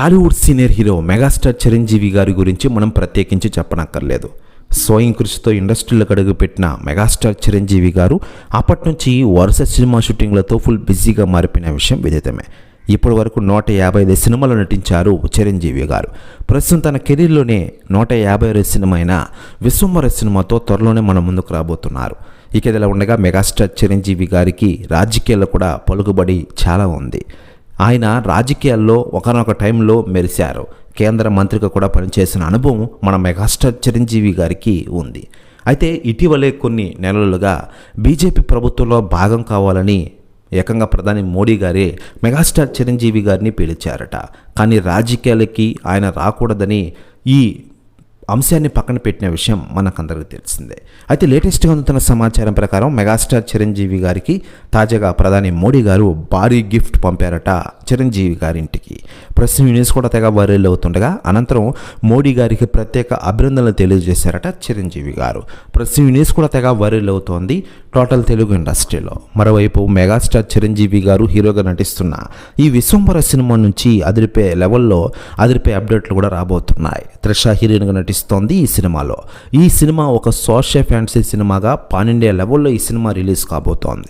Tollywood senior hero megastar Chiranjeevi గారి గురించి మనం ప్రత్యేకించి చెప్పనక్కర్లేదు. స్వయం కృషితో ఇండస్ట్రీలోకి అడుగుపెట్టిన మెగాస్టార్ చిరంజీవి గారు అప్పటి నుంచి వరుస సినిమా షూటింగ్లతో ఫుల్ బిజీగా మారిపోయిన విషయం విదితమే. ఇప్పటి వరకు నూట యాభై ఐదు సినిమాలు నటించారు చిరంజీవి గారు. ప్రస్తుతం తన కెరీర్లోనే నూట యాభై ఐదు సినిమా అయిన విశ్వంబర సినిమాతో త్వరలోనే మన ముందుకు రాబోతున్నారు. ఇక ఇలా ఉండగా మెగాస్టార్ చిరంజీవి గారికి రాజకీయాల్లో కూడా పలుకుబడి చాలా ఉంది. ఆయన రాజకీయాల్లో ఒకనొక టైంలో మెరిశారు. కేంద్ర మంత్రిగా కూడా పనిచేసిన అనుభవం మన మెగాస్టార్ చిరంజీవి గారికి ఉంది. అయితే ఇటీవలే కొన్ని నెలలుగా బీజేపీ ప్రభుత్వంలో భాగం కావాలని ఏకంగా ప్రధాని మోడీ గారే మెగాస్టార్ చిరంజీవి గారిని పిలిచారట. కానీ రాజకీయాలకి ఆయన రాకూడదని ఈ అంశాన్ని పక్కన పెట్టిన విషయం మనకందరికీ తెలిసిందే. అయితే లేటెస్ట్గా అందుతున్న సమాచారం ప్రకారం మెగాస్టార్ చిరంజీవి గారికి తాజాగా ప్రధాని మోడీ గారు భారీ గిఫ్ట్ పంపారట. చిరంజీవి గారింటికి. ప్రస్తుతం ఈ న్యూస్ కూడా తెగ వైరల్ అవుతుండగా అనంతరం మోడీ గారికి ప్రత్యేక అభినందనలు తెలియజేశారట చిరంజీవి గారు. ప్రస్తుతం ఈ న్యూస్ కూడా తెగ వైరల్ అవుతోంది టోటల్ తెలుగు ఇండస్ట్రీలో. మరోవైపు మెగాస్టార్ చిరంజీవి గారు హీరోగా నటిస్తున్న ఈ విశ్వంబర సినిమా నుంచి అదిరిపే లెవెల్లో అదిరిపే అప్డేట్లు కూడా రాబోతున్నాయి. త్రిష హీరోయిన్గా నటిస్తోంది ఈ సినిమాలో. ఈ సినిమా ఒక సోషల్ ఫ్యాన్సీ సినిమాగా పాన్ ఇండియా లెవెల్లో ఈ సినిమా రిలీజ్ కాబోతోంది.